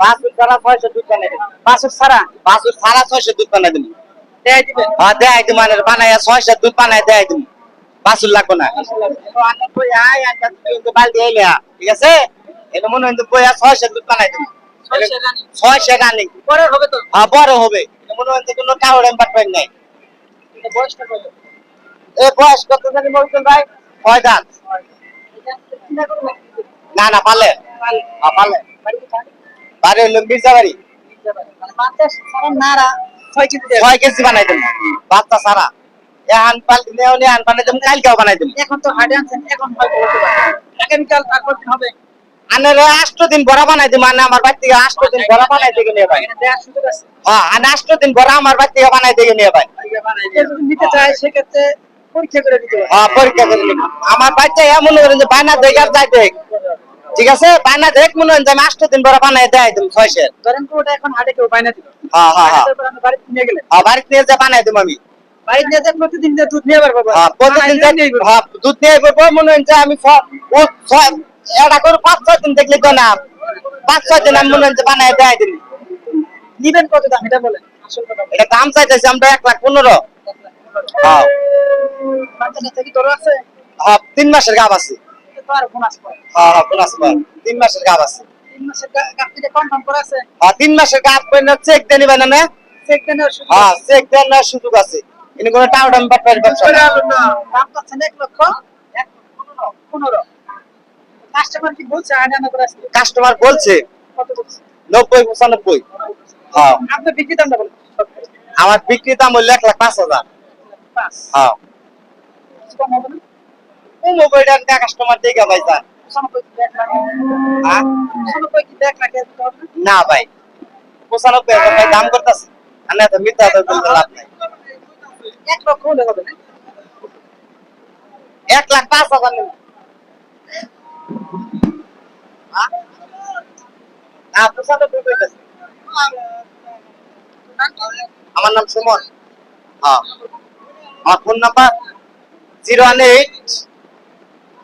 বাসুর ছাড়া ছয়শো দুধ বানাই দেন বাছুর ছাড়া? বাসুর ছাড়া ছয়শো দুধ বানাই দেন দেয় দিবেন? হ্যাঁ দেয় মানে বানাইয়া ছয়শো দুধ বানাই দেয় তুমি বাসুর লাগবে না। বালতি এলে ঠিক আছে? এটা মনে হয় বইয়া ছয়শো দুধ বানাই দেন ছয়শো রানী। পরে হবে তো? হ্যাঁ বড় হবে। মনে হয় কোনো কাউরে পাঠবেন নাই। বয়সটা কত? এ বয়স কত জানি বলছেন ভাই? ছয় দাঁত। না না না পালে হ্যাঁ পালে বাড়ি মির্জাবাড়ি ছয় কেজি বানাই দেন বাচ্চা সারা এ হান পাল নেও বানাই দেন কালকেও বানাই দেন এখন তো হাটে আনছেন এখন হয়তো হতে পারে। আগামীকাল তারপর দিন হবে। আনে আষ্ট দিন বড় বানাই দিন আমার বাড়ি থেকে আষ্ট দিন বড় বানাই নিয়ে ভাই। হ্যাঁ আনে আষ্ট দিন বড় আমার বাড়ি থেকে বানাই থেকে নিয়ে ভাই। কেউ যদি নিতে চায় সেক্ষেত্রে পরীক্ষা করে দিতে হ্যাঁ পরীক্ষা করে নিন আমার বাচ্চা এমন করেন যে বায়না দেখে আর দেখ। ঠিক আছে? বায়না দেখ মনে হয় যে আমি আষ্ট দিন বড় বানাই দেয় তুমি ছয়শের ধরেন তো ওটা এখন হাটে কেউ বাইনা দিল। হ্যাঁ হ্যাঁ হ্যাঁ। বাড়িতে নিয়ে গেলেন। হ্যাঁ বাড়িতে নিয়ে যে দেবো আমি। বাড়িতে নিয়ে যে প্রতিদিন যে দুধ নিয়ে পারব হ্যাঁ প্রতিদিন হ্যাঁ, দুধ নিয়ে করব মনে হচ্ছে আমি ও ছয়- এটা করে পাঁচ ছয় দিন দেখলে তো না। পাঁচ ছয় দিন আমি মনে হচ্ছে বানাই দেয় দিন। নিবেন কত দাম? এটা বলেন। এটা দাম চাইতেছি আমরা এক লাখ পনেরো। হ্যাঁ। হ্যাঁ তিন মাসের গাব আছে। তো আর বোনাস পায়। হ্যাঁ হ্যাঁ বোনাস পায়। তিন মাসের গাব আছে। তিন মাসের গাছটিতে কনফার্ম করা আছে? হ্যাঁ তিন মাসের গাব করে চেক দিয়ে নিবেন না। চেক দেনের সুযোগ হ্যাঁ চেক দেওয়ার সুযোগ আছে। কিন্তু কোনো টাকা টাকা বাটপার ব্যবসা না। দাম পাচ্ছেন এক লক্ষ এক পনেরো। পনেরো। কাস্টমার কি বলছে? আডানা করে আসছে। কাস্টমার বলছে কত বলছে? নব্বই পঁচানব্বই। হ্যাঁ। আপনি বিক্রি দামটা বলেন। আমার বিক্রি দাম হইল এক লাখ পাঁচ হাজার। পাঁচ। হ্যাঁ। কম মোবাইলটা কাস্টমার দেখে ভাই স্যার কি কি না? ভাই। পঁচানব্বই হাজার ভাই দাম করতেছে। আর না তো মিথ্যা হাজার বলতে লাভ নাই। এক লক্ষ হলে হবে না? এক লাখ পাঁচ হাজার নেব। হ্যাঁ? না পঁচানব্বই কইতেছে। আমার নাম সুমন। হ্যাঁ। আমার phone number zero one eight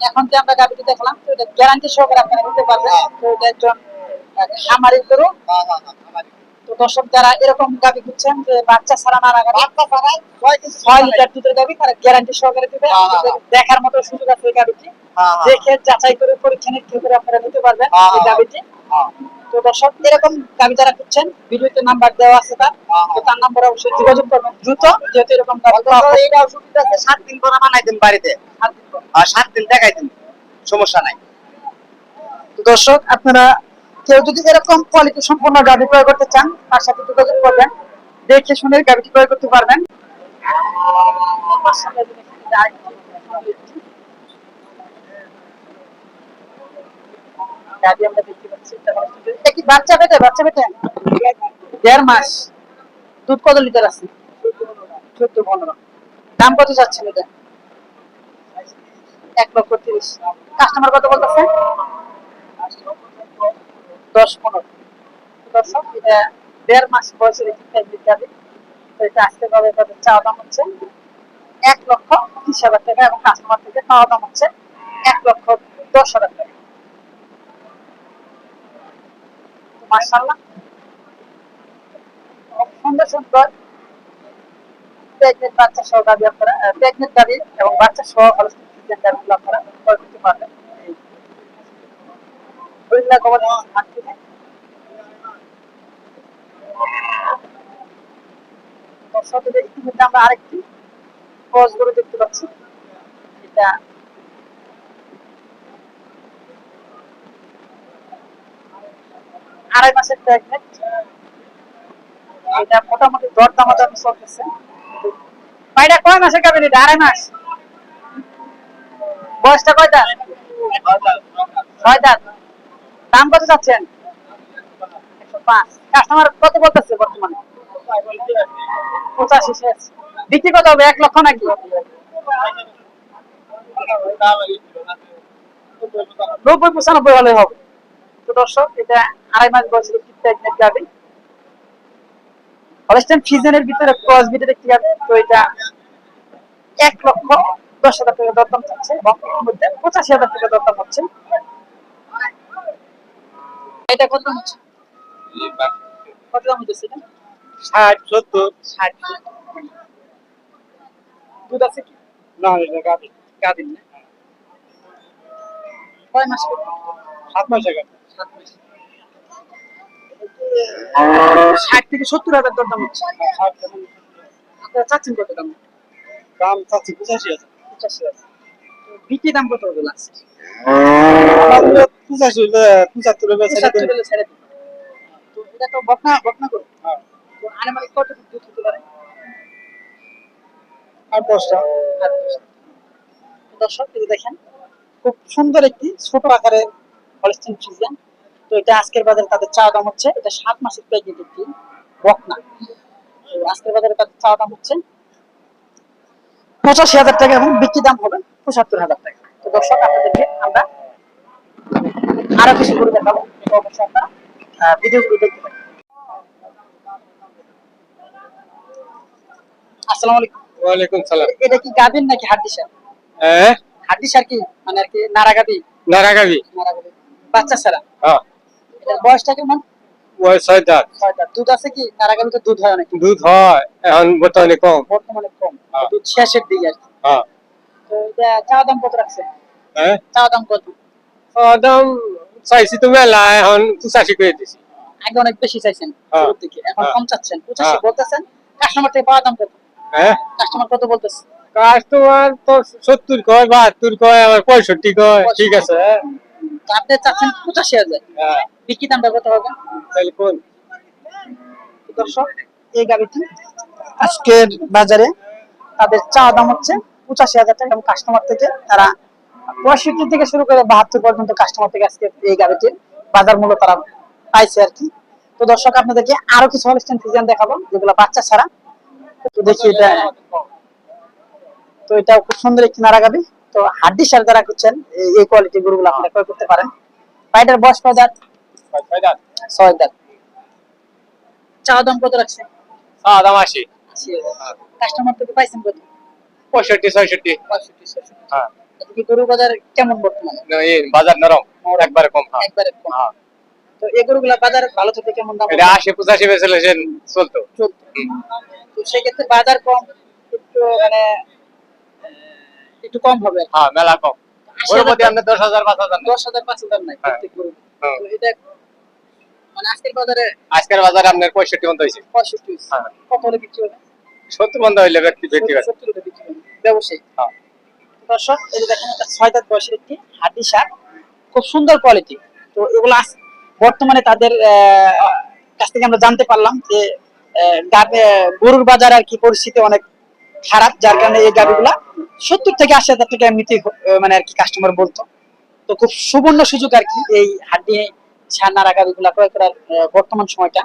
এখন যে আমরা গাড়িটি দেখলাম তো এটা গ্যারান্টি সহকারে আপনারা নিতে পারবেন তো এটা একজন খামারি গরু হ্যাঁ হ্যাঁ হ্যাঁ। তো দর্শক যারা এরকম খুঁজছেন যে বাচ্চা ছাড়া ছয় লিটার দুধের তারা গ্যারান্টি সহকারে দিবে হ্যাঁ, হ্যাঁ, দেখার মতো সুযোগ আছে এই হ্যাঁ, হ্যাঁ। দেখে যাচাই করে পরীক্ষা নিরীক্ষা করে আপনারা নিতে পারবেন হ্যাঁ, এই হ্যাঁ। হ্যাঁ। তো দর্শক এরকম গাবি যারা খুঁজছেন ভিডিওতে নাম্বার দেওয়া আছে তার হ্যাঁ, তো তার নাম্বার অবশ্যই যোগাযোগ করবেন দ্রুত যেহেতু এরকম আছে সাত দিন পরে বানাই দিন বাড়িতে আর দিন। আর সাত দিন দেখাই দিন, সমস্যা নাই। তো দর্শক, আপনারা কেউ যদি এরকম কোয়ালিটি সম্পূর্ণ গাড়ি ক্রয় করতে চান, তার সাথে যোগাযোগ করবেন। দেখে শুনে গাড়িটি ক্রয় করতে পারবেন। কি? বাচ্চা বাচ্চা দেড় মাস। দুধ কত লিটার আছে? চোদ্দ, পনেরো। দাম কত যাচ্ছিল এটা? এক লক্ষ তিরিশ। কাস্টমার কত বলতেছে? দশ পনেরো। এটা দেড় মাস বয়সের একটি ফ্যামিলি গাড়ি। তো এটা আজকে ভাবে তাদের চাওয়া দাম হচ্ছে এক লক্ষ ত্রিশ হাজার টাকা এবং কাস্টমার থেকে পাওয়া দাম হচ্ছে এক লক্ষ দশ হাজার টাকা। মার্শাল্লাহ সুন্দর সুন্দর। প্রেগনেন্ট বাচ্চা সহ গাড়ি আপনারা প্রেগনেন্ট গাড়ি এবং বাচ্চা সহ হলস্টিন আমরা আরেকটি দেখতে পাচ্ছি এটা আড়াই মাসের প্রেগনেন্ট এটা মোটামুটি দর দামাদামি চলতেছে। ভাইটা কয় মাসের গাবেন এটা আড়াই মাস? বয়সটা কয় দাঁত? দাম কত চাচ্ছেন? কাস্টমার কত বলতেছে বর্তমানে? পঁচাশি শেষ। বিক্রি কত হবে? এক লক্ষ নাকি? নব্বই, পঁচানব্বই হলে হবে। তো দর্শক, এটা আড়াই মাস বয়সের একটি প্রেগনেন্ট গাভি হলস্টেন ফিজনের ভিতরে ক্রস একটি গাভি তো এটা এক লক্ষ দশ হাজার টাকা দরদাম চাচ্ছে এবং এর মধ্যে পঁচাশি হাজার টাকা দরদাম হচ্ছে। এটা কত হচ্ছে? কত দাম হচ্ছে এটা? ষাট সত্তর। ষাট। দুধ আছে কি? না এটা গাড়ি গাদিন না। কয় মাস সাত মাস সাত মাস। ষাট থেকে সত্তর হাজার দরদাম হচ্ছে। চাচ্ছেন কত দাম? দাম চাচ্ছি পঁচাশি আছে পঁচাশি হাজার বিক্রি দাম কত হবে লাস্ট পঁচাশি পঁচাত্তর হলে ছেড়ে পঁচাত্তর দেবে। হলে ছেড়ে দিন। তো এটা তো বকনা বকনা করো। তো আনুমানিক কত দুধ হতে পারে? আর দশটা। আর দর্শক এই দেখেন খুব সুন্দর একটি ছোট আকারের হলস্টিন ফ্রিজিয়ান তো এটা আজকের বাজারে তাদের চা দাম হচ্ছে এটা সাত মাসের প্যাকেট একটি বকনা। আজকের বাজারে তাদের চা দাম হচ্ছে পঁচাশি হাজার টাকা এবং বিক্রি দাম হবে পঁচাত্তর হাজার টাকা। তো দর্শক আপনাদেরকে আমরা আরও কিছু করে দেখাবো। অবশ্যই আপনারা ভিডিওগুলো দেখতে পারেন। আসসালামু আলাইকুম। ওয়ালাইকুম সালাম। এটা কি গাবিন নাকি হাড্ডি সার? হ্যাঁ। হাড্ডি সার কি? মানে আর কি নারা গাবি নারাগাবি নারা বাচ্চা ছাড়া? হ্যাঁ। বয়সটা কেমন? ওই ছয় দাঁত। ছয়টা। দুধ আছে কি? নারা গাবিতে দুধ হয় অনেক। দুধ হয় এখন বর্তমানে কম। বর্তমানে কম। হ্যাঁ। দুধ শেষের দিকে আর কি। হ্যাঁ। তো এটা চাওয়া দাম কত রাখছে হ্যাঁ? চাওয়া দাম কত? দাম চাইছি তো মেলা এখন পঁচাশি করে দিছি। আগে অনেক বেশি চাইছেন এখন। কম চাচ্ছেন। পঁচাশি। বলতেছেন কাস্টমার থেকে পাওয়া দাম কত? হ্যাঁ? কাস্টমার কত বলতেছে? কাস্টমার তো সত্তর কয় বাহাত্তর কয় আবার পঁয়ষট্টি কয় ঠিক আছে। হ্যাঁ আপনি চাচ্ছেন পঁচাশি হাজার হ্যাঁ। বিক্রি দামটা কত হবে? তাহলে কোন দর্শক এই গাড়িটি আজকের বাজারে তাদের চা দাম হচ্ছে পঁচাশি হাজার টাকা এবং কাস্টমার থেকে তারা পঁয়ষট্টি থেকে শুরু করে বাহাত্তর পর্যন্ত কাস্টমার থেকে আজকে এই গাড়িটির বাজার মূল্য তারা পাইছে আর কি। তো দর্শক আপনাদেরকে আরও কিছু হলস্টেন ফিজিয়ান দেখাবো যেগুলো বাচ্চা ছাড়া। তো দেখি এটা। তো এটা খুব সুন্দর একটি নারা গাবি তো হাড্ডি সার যারা করছেন এই- কোয়ালিটি গরুগুলো আপনারা ক্রয় করতে পারেন। পাইটার বয়স কয় দাঁত ছয় দাঁত চা দাম কত হ্যাঁ দাম আশি। কাস্টমার থেকে পাইছেন কত? পঁয়ষট্টি ছয়ষট্টি। পঁয়ষট্টি ছয়ষট্টি। হ্যাঁ। গরু বাজার কেমন বর্তমানে? এই বাজার নরম। একবারে কম হ্যাঁ। একবারে কম। হ্যাঁ। তো এই গরুগুলা বাজার ভালো থেকে কেমন দাম? এটা চলতো। চলতো। তো সেক্ষেত্রে বাজার কম একটু মানে একটু কম হবে হ্যাঁ মেলা কম। ওর আপনার দশ হাজার পাঁচ হাজার দশ হাজার পাঁচ হাজার নাই হ্যাঁ। প্রত্যেক গরু হ্যাঁ। এটা মানে আজকের বাজারে আজকের বাজারে আপনার পঁয়ষট্টি মতো হয়েছে। পঁয়ষট্টি হ্যাঁ। কত হলে বিক্রি হবে? সত্তর মতো হইলে ব্যক্তি ব্যক্তিগত সত্তর হলে বিক্রি হবে। ব্যবসায়ী। হ্যাঁ। দর্শক এই দেখেন এটা ছয় দাঁত বয়সের একটি হাড্ডি শাক খুব সুন্দর কোয়ালিটি তো এগুলো বর্তমানে তাদের কাছ থেকে আমরা জানতে পারলাম যে গরুর বাজার আর কি পরিস্থিতি অনেক খারাপ, যার কারণে এই গাড়িগুলা সত্তর থেকে আশি হাজার টাকা এমনিতে মানে আর কি কাস্টমার বলতো। তো খুব সুবর্ণ সুযোগ আর কি এই হাড্ডি ছানার নাড়া গাড়িগুলা ক্রয় করার বর্তমান সময়টা।